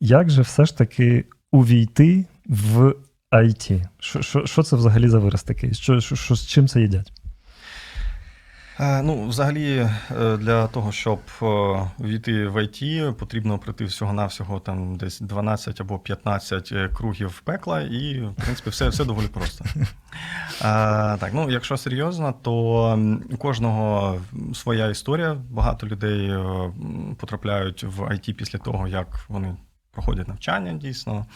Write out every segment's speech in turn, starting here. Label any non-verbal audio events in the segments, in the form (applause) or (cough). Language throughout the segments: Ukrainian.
Як же все ж таки увійти в IT? Що, що, що це взагалі за вираз такий? Що, що, що, з чим це їдять? Е, Ну, взагалі, е, для того, щоб е, війти в IT, потрібно пройти всього-навсього там десь 12 або 15 е, кругів пекла, і, в принципі, все, все доволі просто. (laughs) Е, Так, ну, якщо серйозно, то у кожного своя історія. Багато людей потрапляють в IT після того, як вони. Проходять навчання дійсно.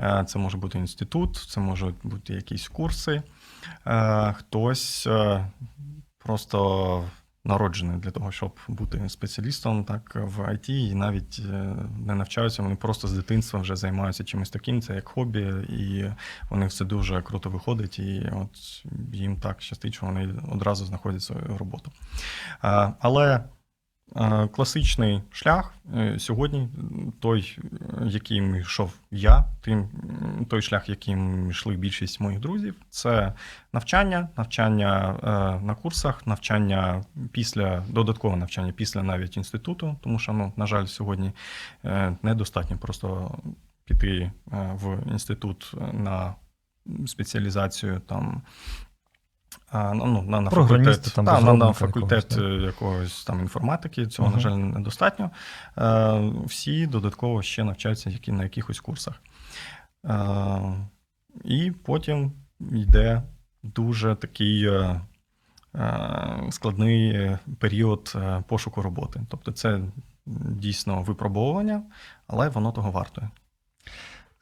Е, Це може бути інститут, це можуть бути якісь курси. Е, Хтось е, просто народжений для того, щоб бути спеціалістом так в IT, і навіть не навчаються, вони просто з дитинства вже займаються чимось таким, це як хобі, і у них це дуже круто виходить, і от їм так щастить, що вони одразу знаходять свою роботу. Але класичний шлях е, сьогодні, той, е, яким йшов я, тим той шлях, яким йшли більшість моїх друзів, це навчання, навчання е, на курсах, навчання після додаткове навчання після навіть інституту, тому що, ну, на жаль, сьогодні е, недостатньо просто піти е, в інститут на спеціалізацію там. А, Ну, на, на факультет, там, та, на, на факультет якогось, е, якогось там інформатики, цього, Мгм. на жаль, недостатньо. Е, Всі додатково ще навчаються які, на якихось курсах. Е, І потім йде дуже такий е, е, складний період е, пошуку роботи. Тобто це дійсно випробовування, але воно того вартує.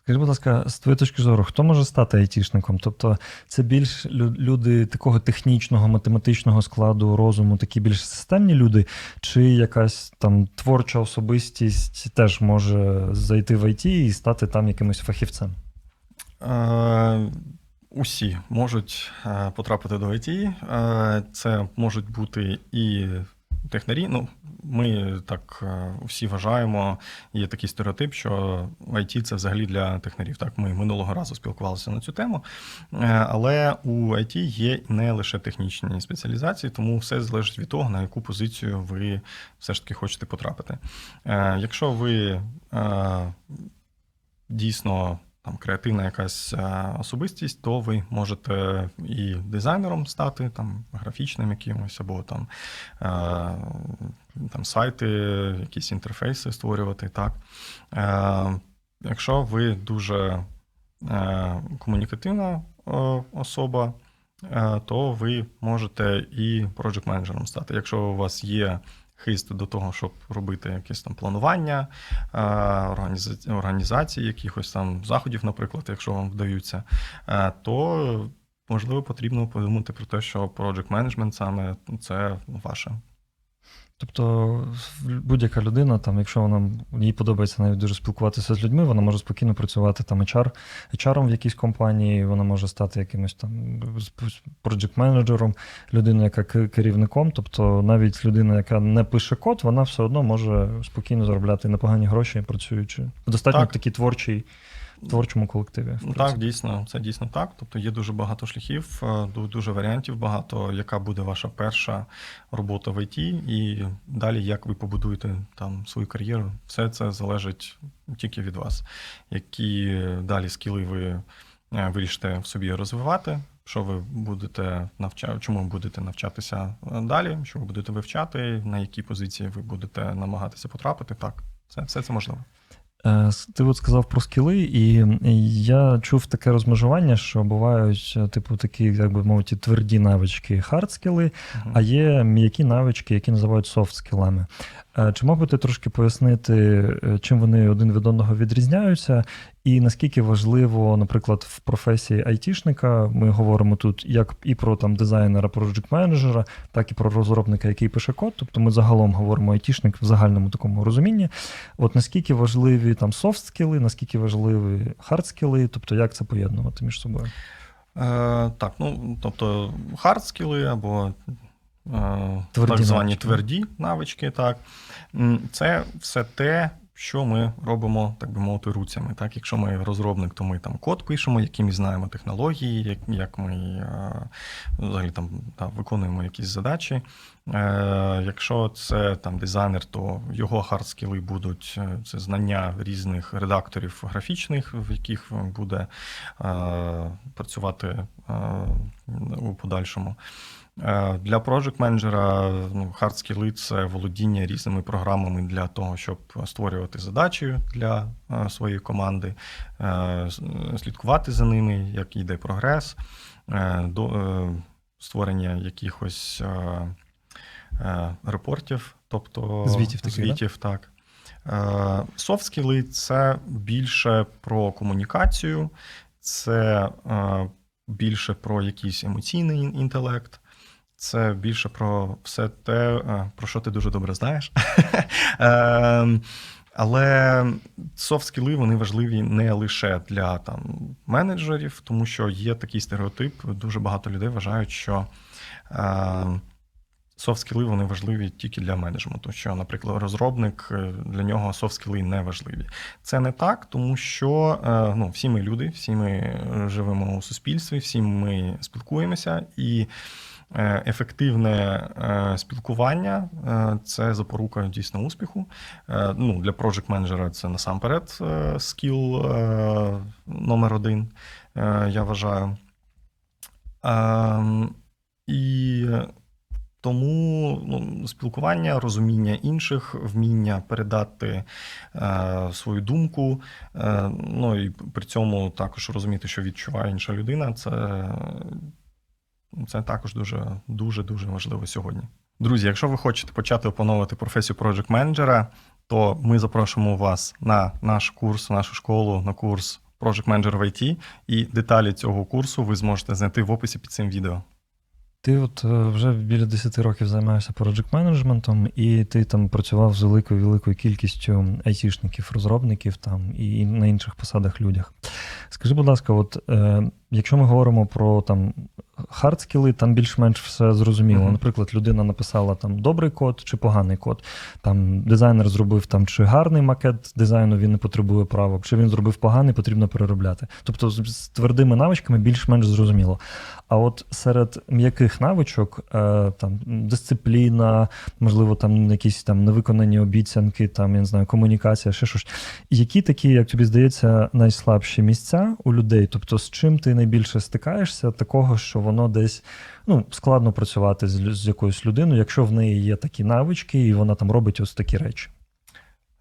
Скажи, будь ласка, з твоєї точки зору, хто може стати айтішником? Тобто це більш люди такого технічного, математичного складу, розуму, такі більш системні люди, чи якась там творча особистість теж може зайти в IT і стати там якимось фахівцем? Е, Усі можуть е, потрапити до IT. Е, Це можуть бути і технарі. Ну, ми так е, всі вважаємо, є такий стереотип, що IT це взагалі для технарів. Так, ми минулого разу спілкувалися на цю тему. Е, Але у IT є не лише технічні спеціалізації, тому все залежить від того, на яку позицію ви все ж таки хочете потрапити. Е, Якщо ви дійсно там креативна якась е, особистість, то ви можете і дизайнером стати, там графічним якимось, або там, е, там сайти, якісь інтерфейси створювати. Так. Е, Якщо ви дуже е, комунікативна е, особа, е, то ви можете і project менеджером стати. Якщо у вас є хист до того, щоб робити якесь там планування, е, організації якихось там заходів, наприклад, якщо вам вдаються, е, то можливо потрібно подумати про те, що project management саме це ваше. Тобто, будь-яка людина, там, якщо вона їй подобається навіть дуже спілкуватися з людьми, вона може спокійно працювати там HR, HR в якійсь компанії, вона може стати якимось там project менеджером людиною, яка керівником. Тобто, навіть людина, яка не пише код, вона все одно може спокійно заробляти непогані гроші, працюючи. Достатньо Так. в такій творчій, творчому колективі. Так, дійсно, це дійсно так. Тобто є дуже багато шляхів, е, дуже варіантів багато, яка буде ваша перша робота в ІТ, і далі як ви побудуєте там свою кар'єру. Все це залежить тільки від вас. Які далі скіли ви е, вирішите в собі розвивати, що ви будете навчати, чому ви будете навчатися е, далі, що ви будете вивчати, на які позиції ви будете намагатися потрапити. Так, це все це можливо. Е, Ти от сказав про скіли, і я чув таке розмежування, що бувають, е, типу, такі, як би мовити, тверді навички, хард-скіли, Мгм. а є м'які навички, які називають софт-скілами. Е, Чи мог би ти трошки пояснити, е, чим вони один від одного відрізняються, і наскільки важливо, наприклад, в професії айтішника ми говоримо тут як і про там дизайнера, проджект менеджера, так і про розробника, який пише код. Тобто ми загалом говоримо айтішник в загальному такому розумінні. От наскільки важливі там софт-скіли, наскільки важливі хард-скіли, тобто як це поєднувати між собою? Е, так, ну тобто хардскіли або е, Тверді так звані навички. тверді навички, так. Це все те, що ми робимо, так би мовити, руцями. Так? Якщо ми розробник, то ми там код пишемо, які ми знаємо технології, як, як ми е, взагалі там та, виконуємо якісь задачі. Е, якщо це там дизайнер, то його хардскіли будуть е, це знання різних редакторів графічних, в яких буде е, працювати е, у подальшому. Е, Для project менеджера ну, хардскіли це володіння різними програмами для того, щоб створювати задачі для е, своєї команди, е, слідкувати за ними, як йде прогрес, до створення якихось репортів, тобто Звітів таких, да? так. Софт-скіли це більше про комунікацію, це більше про якийсь емоційний інтелект. Це більше про все те, е, про що ти дуже добре знаєш. (laughs) Ем, Але софт-скіли вони важливі не лише для там, менеджерів, тому що є такий стереотип. Дуже багато людей вважають, що софт-скіли вони важливі тільки для менеджменту. Що, наприклад, розробник е, для нього софт-скіли не важливі. Це не так, тому що е, ну, всі ми люди, всі ми е, живемо у суспільстві, всі ми спілкуємося і. Ефективне спілкування це запорука дійсно успіху. Ну, для project менеджера це насамперед скіл номер один, я вважаю. Ем, І тому ну, спілкування, розуміння інших, вміння передати е, свою думку, е, ну і при цьому також розуміти, що відчуває інша людина, це, це також дуже, дуже, дуже важливо сьогодні. Друзі, якщо ви хочете почати опановувати професію project менеджера то ми запрошуємо вас на наш курс, нашу школу, на курс Project Manager в IT, і деталі цього курсу ви зможете знайти в описі під цим відео. Ти от е, вже біля 10 років займаєшся project менеджментом, і ти там працював з великою великою кількістю айтішників, розробників там і на інших посадах людях. Скажи, будь ласка, от е, якщо ми говоримо про там хардскіли, там більш-менш все зрозуміло. Мгм. Наприклад, людина написала там добрий код чи поганий код. Там дизайнер зробив там чи гарний макет дизайну, він не потребує правок, чи він зробив поганий, потрібно переробляти. Тобто з, з твердими навичками більш-менш зрозуміло. А от серед м'яких навичок, е, там дисципліна, можливо, там якісь там невиконані обіцянки, там я не знаю, комунікація, ще щось. Які такі, як тобі здається, найслабші місця у людей? Тобто, з чим ти найбільше стикаєшся, такого, що воно десь ну, складно працювати з, з якоюсь людиною, якщо в неї є такі навички, і вона там робить ось такі речі.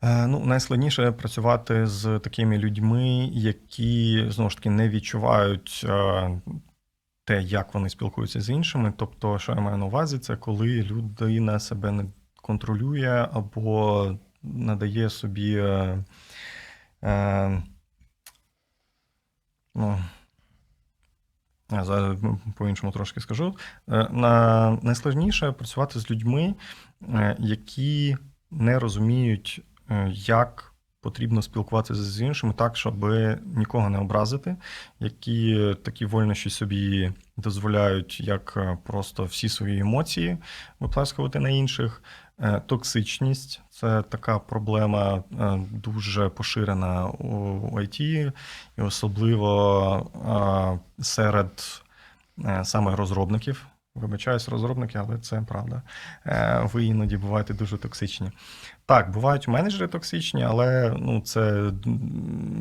Е, Ну, найскладніше працювати з такими людьми, які знову ж таки не відчувають е, те, як вони спілкуються з іншими. Тобто, що я маю на увазі, це коли людина себе не контролює або надає собі. Е, ну, зараз по-іншому трошки скажу. Е, На, найскладніше працювати з людьми, е, які не розуміють, е, як потрібно спілкуватися з іншими так, щоб нікого не образити, які такі вольнощі собі дозволяють, як просто всі свої емоції виплескувати на інших. Е, Токсичність це така проблема е, дуже поширена у IT, і особливо е, серед саме розробників. Вибачаюсь, розробники, але це правда. Ви іноді буваєте дуже токсичні. Так, бувають менеджери токсичні, але ну, це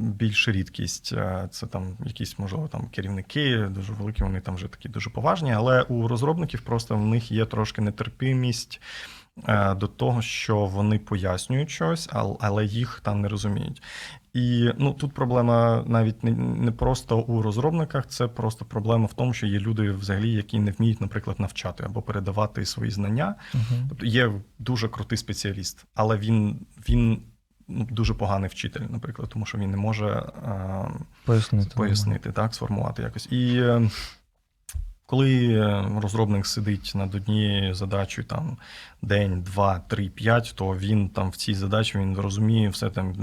більш рідкість. Це там якісь, можливо, там керівники, дуже великі, вони там вже такі дуже поважні. Але у розробників просто в них є трошки нетерпимість до того, що вони пояснюють щось, ал- але їх там не розуміють. І ну, тут проблема навіть не, не просто у розробниках, це просто проблема в тому, що є люди взагалі, які не вміють, наприклад, навчати або передавати свої знання. Угу. Тобто є дуже крутий спеціаліст, але він, він ну, дуже поганий вчитель, наприклад, тому що він не може е, Пояснити. пояснити, так, сформувати якось. І е, Коли е, розробник сидить над однією задачею там день, два, три, п'ять, то він там в цій задачі він розуміє все там,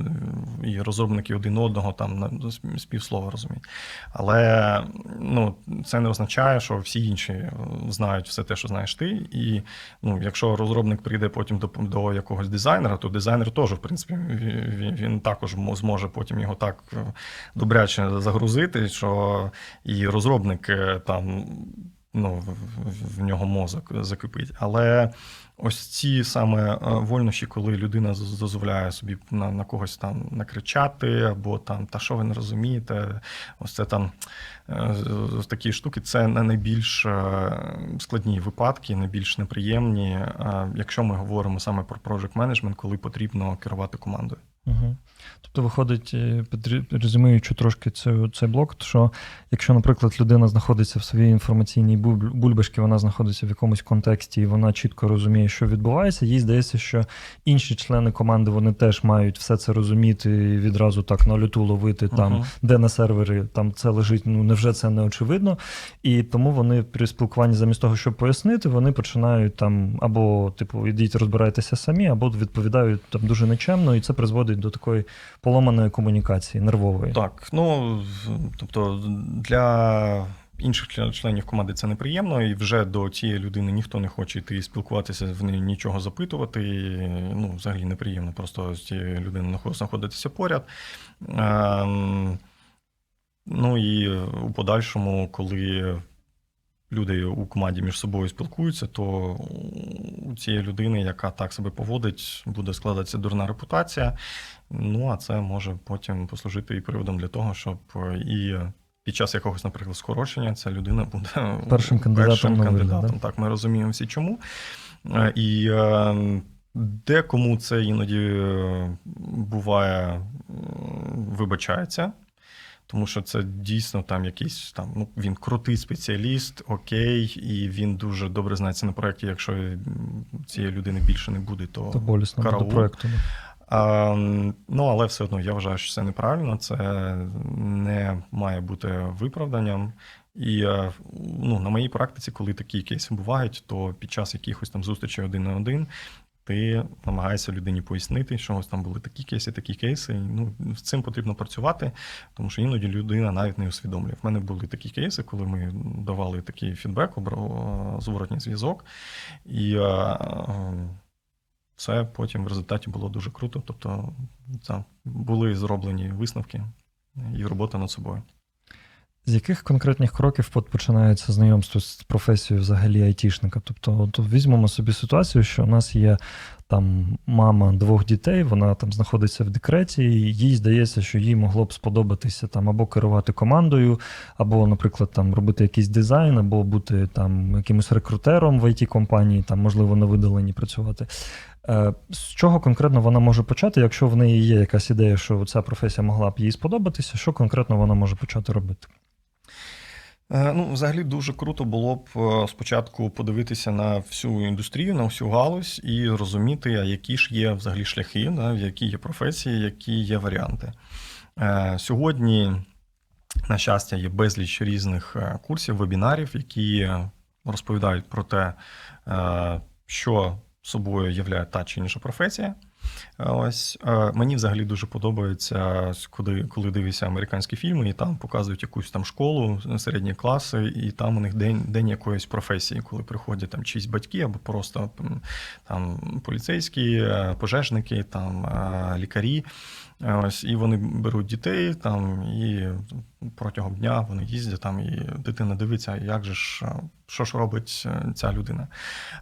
е, і розробники один одного там на з розуміють. Але ну, це не означає, що всі інші е, знають все те, що знаєш ти. І ну, якщо розробник прийде потім до, до якогось дизайнера, то дизайнер теж, в принципі, він, він також зможе потім його так добряче загрузити, що і розробник там ну, в- нього мозок закипить. Але ось ці саме е, вольнощі, коли людина дозволяє собі на, на когось там накричати, або там, та що ви не розумієте, ось це там е, з- такі штуки, це не найбільш е, складні випадки, найбільш неприємні, е, якщо ми говоримо саме про project management, коли потрібно керувати командою. Угу. Тобто, виходить, е, резюмуючи трошки цю, цей блок, що якщо, наприклад, людина знаходиться в своїй інформаційній буль- бульбашці, вона знаходиться в якомусь контексті, і вона чітко розуміє, що відбувається, їй здається, що інші члени команди вони теж мають все це розуміти і відразу так на люту ловити, там, Мгм. де на сервері там це лежить, ну невже це не очевидно. І тому вони при спілкуванні, замість того, щоб пояснити, вони починають там або, типу, ідіть розбирайтеся самі, або відповідають там дуже нечемно, і це призводить до такої поломаної комунікації, нервової. Так, ну тобто для інших членів команди це неприємно, і вже до цієї людини ніхто не хоче йти спілкуватися, в неї нічого запитувати. І, ну, взагалі неприємно просто з цією людиною знаходитися поряд. Ем, ну і у подальшому, коли люди у команді між собою спілкуються, то у цієї людини, яка так себе поводить, буде складатися дурна репутація. Ну, а це може потім послужити і приводом для того, щоб е, і під час якогось, наприклад, скорочення ця людина буде Першим кандидатом першим кандидатом. Так, ми розуміємо всі чому. Е, І е, декому це іноді буває, вибачається. Тому що це дійсно там якийсь там, ну він крутий спеціаліст, окей, і він дуже добре знається на проєкті. Якщо цієї людини більше не буде, то То болісно буде проєкту. а, ну, але все одно я вважаю, що це неправильно, це не має бути виправданням. І е, ну, на моїй практиці, коли такі кейси бувають, то під час якихось там зустрічей один на один ти намагаєшся людині пояснити, що ось там були такі кейси, такі кейси. Ну, з цим потрібно працювати, тому що іноді людина навіть не усвідомлює. В мене були такі кейси, коли ми давали такий фідбек, зворотній зв'язок. І е, е, це потім в результаті було дуже круто. Тобто це були зроблені висновки і робота над собою. З яких конкретних кроків починається знайомство з професією взагалі айтішника? Тобто, от візьмемо собі ситуацію, що у нас є там мама двох дітей, вона там знаходиться в декреті, і їй здається, що їй могло б сподобатися там або керувати командою, або, наприклад, там робити якийсь дизайн, або бути там якимось рекрутером в it компанії, там можливо на видаленні працювати. Е, З чого конкретно вона може почати, якщо в неї є якась ідея, що ця професія могла б їй сподобатися, що конкретно вона може почати робити? Е, Ну, взагалі дуже круто було б е, спочатку подивитися на всю індустрію, на всю галузь і розуміти, а які ж є взагалі шляхи, да, які є професії, які є варіанти. Е, Сьогодні, на щастя, є безліч різних курсів, вебінарів, які розповідають про те, що собою являє та чи інша професія. Ось е, мені взагалі дуже подобається, коли, коли дивишся американські фільми, і там показують якусь там школу, середні класи, і там у них день, день якоїсь професії, коли приходять там чиїсь батьки або просто там поліцейські, е, пожежники, там е, лікарі. Е, Ось і вони беруть дітей там, і протягом дня вони їздять там, і дитина дивиться, як же ж, е, що ж робить е, ця людина.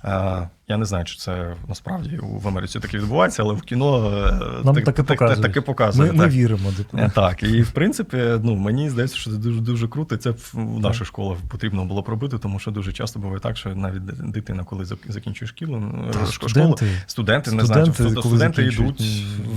Е, Я не знаю, чи це насправді в Америці таке відбувається, але в кіно е, Нам так- таке так- так- показують. таке показує. Ми, ми віримо. Е, Так, і в принципі, ну мені здається, що це дуже дуже круто. Це в наших школах потрібно було пробити, тому що дуже часто буває так, що навіть дитина, коли закінчує шкілу, ну, Та, школу, студенти, студенти, не знаю, студенти, студ- коли студенти йдуть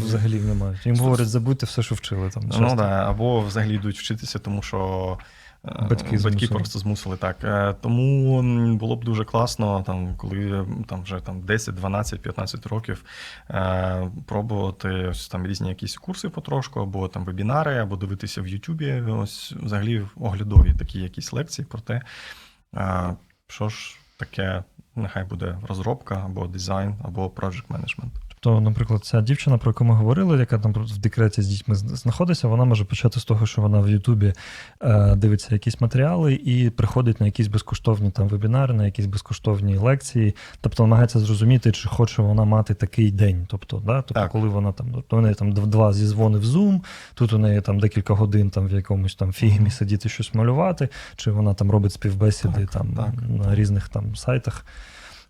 взагалі не мають. Їм говорять, забудьте все, що вчили там. Ну часто. да, або взагалі йдуть вчитися, тому що е, Батьки батьки просто змусили так. Е, Тому було б дуже класно, там, коли там вже там 10, 12, 15 років е, пробувати ось там різні якісь курси потрошку, або там вебінари, або дивитися в Ютубі. Ось взагалі оглядові такі якісь лекції про те. Е, Що ж таке, нехай буде розробка або дизайн, або project management. Тобто, наприклад, ця дівчина, про яку ми говорили, яка там в декреті з дітьми знаходиться, вона може почати з того, що вона в Ютубі е, дивиться якісь матеріали і приходить на якісь безкоштовні там вебінари, на якісь безкоштовні лекції, тобто намагається зрозуміти, чи хоче вона мати такий день. Тобто, да? тобто Так. коли вона там, тобто у неї там два зізвони в Zoom, тут у неї там декілька годин там в якомусь там фігмі сидіти щось малювати, чи вона там робить співбесіди Так, там так. на різних там сайтах.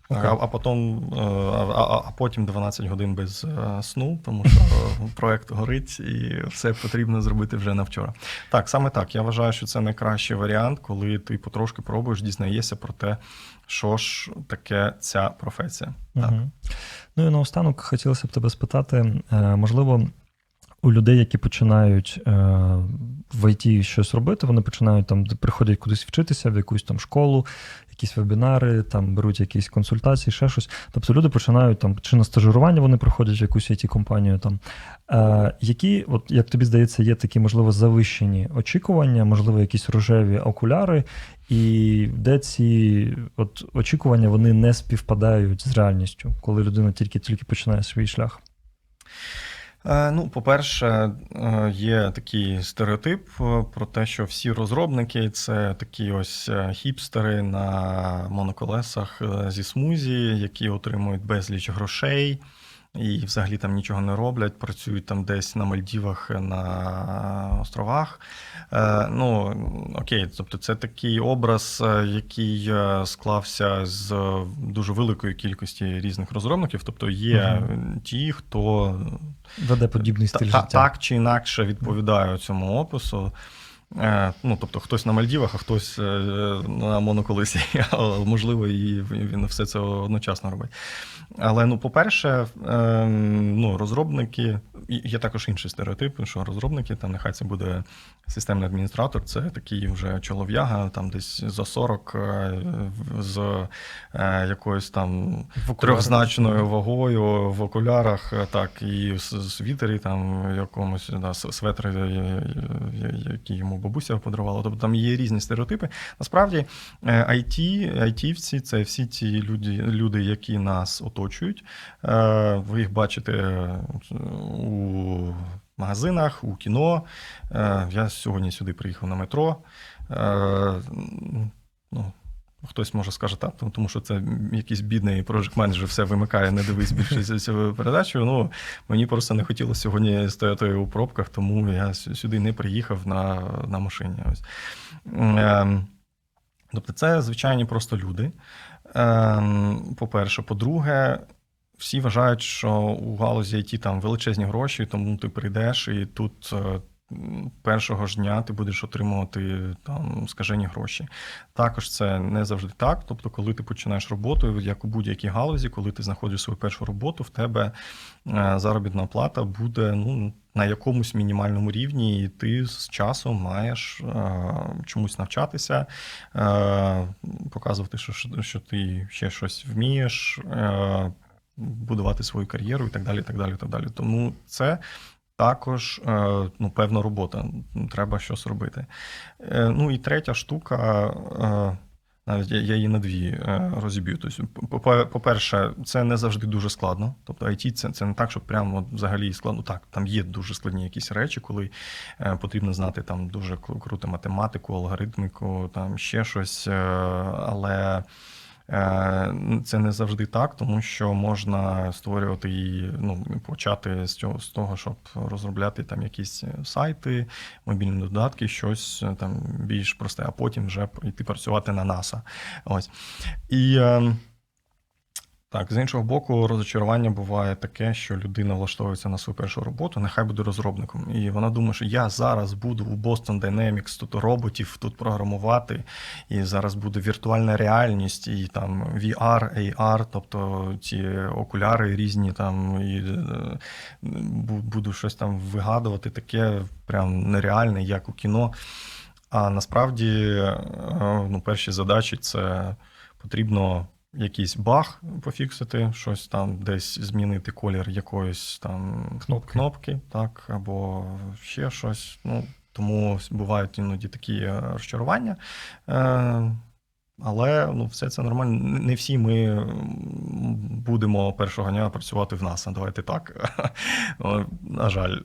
Так, а, а потім, е, а, а, а потім 12 годин без е, сну, тому що (laughs) проект горить і все потрібно зробити вже на вчора. Так, саме так. Я вважаю, що це найкращий варіант, коли ти потрошки пробуєш, дізнаєшся про те, що ж таке ця професія. Так. Угу. Ну і наостанок хотілося б тебе спитати, е, можливо, у людей, які починають е, в ІТ щось робити, вони починають там, приходять кудись вчитися, в якусь там школу, якісь вебінари, там беруть якісь консультації, ще щось. Тобто люди починають там чи на стажирування вони приходять в якусь it компанію там. Е, які, от як тобі здається, є такі, можливо, завищені очікування, можливо, якісь рожеві окуляри, і де ці от, очікування вони не співпадають з реальністю, коли людина тільки-тільки починає свій шлях. Е, Ну, по-перше, е, є такий стереотип е, про те, що всі розробники це такі ось хіпстери на моноколесах зі смузі, які отримують безліч грошей. І взагалі там нічого не роблять, працюють там десь на Мальдівах на островах. Е, ну, окей, тобто це такий образ, е, який е, склався з дуже великої кількості різних розробників. Тобто є Мгм. ті, хто Веде подібний стиль та- життя. Так чи інакше відповідає цьому опису. Е, Ну, тобто хтось на Мальдівах, а хтось е, на моноколисі. (laughs) можливо, і він все це одночасно робить. Але ну, по-перше, е, ну, розробники, є також інший стереотип, що розробники, там нехай це буде системний адміністратор, це такий вже чолов'яга, там десь за 40 е, з е, якоюсь там трьохзначною вагою в окулярах, е, так, і світері, там якомусь да, светри, які йому бабуся подарувала. Тобто там є різні стереотипи. Насправді, IT, айтівці це всі ті люди, люди, які нас оточують. Ви їх бачите е, у магазинах, у кіно. Е, Я сьогодні сюди приїхав на метро. Е, Ну, Хтось може скаже, так, тому- що це якийсь бідний project менеджер все вимикає, не дивись більше цю передачу. Ну, мені просто не хотілося сьогодні стояти у пробках, тому я сюди не приїхав на, на машині. Ось. Ем, Тобто, це звичайні просто люди. Ем, По-перше, по-друге, всі вважають, що у галузі IT там величезні гроші, тому ти прийдеш і тут. е, Першого ж дня ти будеш отримувати там скажені гроші. Також це не завжди так. Тобто, коли ти починаєш роботу, як у будь-якій галузі, коли ти знаходиш свою першу роботу, в тебе е, заробітна плата буде ну, на якомусь мінімальному рівні, і ти з часом маєш е, чомусь навчатися, показувати, що, що- ти ще щось вмієш, будувати свою кар'єру і так далі. Так далі, і так далі. Тому це. Також е, ну, певна робота, треба щось робити. Е, Ну і третя штука, е, навіть я її на дві розіб'ю. Тобто, по- по-перше, це не завжди дуже складно. Тобто IT це, це не так, що прямо взагалі складно. Так, там є дуже складні якісь речі, коли потрібно знати там дуже кру- круту математику, алгоритміку, там ще щось. Але це не завжди так, тому що можна створювати і ну, почати з цього з того, щоб розробляти там якісь сайти, мобільні додатки, щось е, там більш просте, а потім вже йти працювати на NASA. Ось. І е, так, з іншого боку, розочарування буває таке, що людина влаштовується на свою першу роботу, нехай буде розробником. І вона думає, що я зараз буду у Boston Dynamics тут роботів тут програмувати, і зараз буде віртуальна реальність, і там VR, AR, тобто ці окуляри різні там, і е, буду щось там вигадувати, таке прям нереальне, як у кіно. А насправді е, ну, перші задачі це потрібно якийсь баг пофіксити, щось там десь змінити колір якоїсь там Кнопки. кнопки так, або ще щось. Ну, тому бувають іноді такі е, розчарування. Е, Але ну, все це нормально. Не всі ми будемо першого дня працювати в НАСА. Давайте так. (laughs) На жаль.